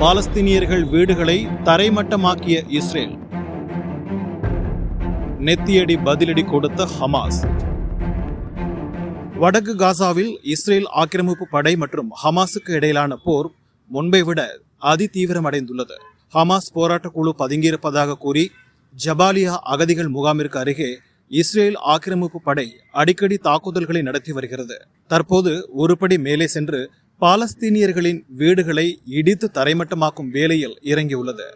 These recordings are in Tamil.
பாலஸ்தீனியர்கள் வீடுகளை தரைமட்டமாக்கிய இஸ்ரேல். நெத்தியடி பதிலடி கொடுத்த ஹமாஸ். வடக்கு காசாவில் இஸ்ரேல் ஆக்கிரமிப்பு படை மற்றும் ஹமாஸுக்கு இடையிலான போர் முன்பை விட அதிதீவிரமடைந்துள்ளது. ஹமாஸ் போராட்டக் குழு பதுங்கியிருப்பதாக கூறி ஜபாலியா அகதிகள் முகாமிற்கு அருகே இஸ்ரேல் ஆக்கிரமிப்பு படை அடிக்கடி தாக்குதல்களை நடத்தி வருகிறது. தற்போது ஒருபடி மேலே சென்று பாலஸ்தீனியர்களின் வீடுகளை இடித்து தரைமட்டமாக்கும் வேலையில் இறங்கியுள்ளது.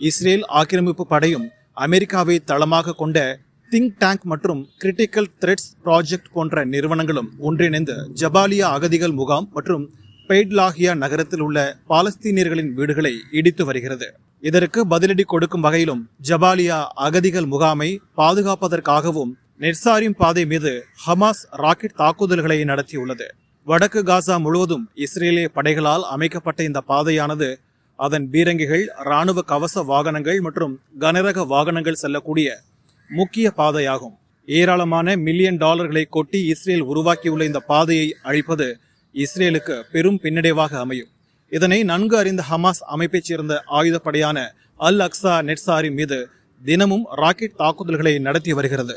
இஸ்ரேல் ஆக்கிரமிப்பு படையும் அமெரிக்காவை தளமாக கொண்ட திங்க் டேங்க் மற்றும் கிரிட்டிக்கல் த்ரெட்ஸ் ப்ராஜெக்ட் போன்ற நிறுவனங்களும் ஒன்றிணைந்து ஜபாலியா அகதிகள் முகாம் மற்றும் பெய்ட்லாகியா நகரத்தில் உள்ள பாலஸ்தீனியர்களின் வீடுகளை இடித்து வருகிறது. இதற்கு பதிலடி கொடுக்கும் வகையிலும் ஜபாலியா அகதிகள் முகாமை பாதுகாப்பதற்காகவும் நெட்சாரிம் பாதை மீது ஹமாஸ் ராக்கெட் தாக்குதல்களை நடத்தியுள்ளது. வடக்கு காசா முழுவதும் இஸ்ரேலிய படைகளால் அமைக்கப்பட்ட இந்த பாதையானது அதன் பீரங்கிகள் ராணுவ கவச வாகனங்கள் மற்றும் கனரக வாகனங்கள் செல்லக்கூடிய முக்கிய பாதையாகும். ஏராளமான மில்லியன் டாலர்களை கொட்டி இஸ்ரேல் உருவாக்கியுள்ள இந்த பாதையை அழிப்பது இஸ்ரேலுக்கு பெரும் பின்னடைவாக அமையும். இதனை நன்கு அறிந்த ஹமாஸ் அமைப்பைச் சேர்ந்த ஆயுதப்படையான அல் அக்ஸா நெட்சாரி மீது தினமும் ராக்கெட் தாக்குதல்களை நடத்தி வருகிறது.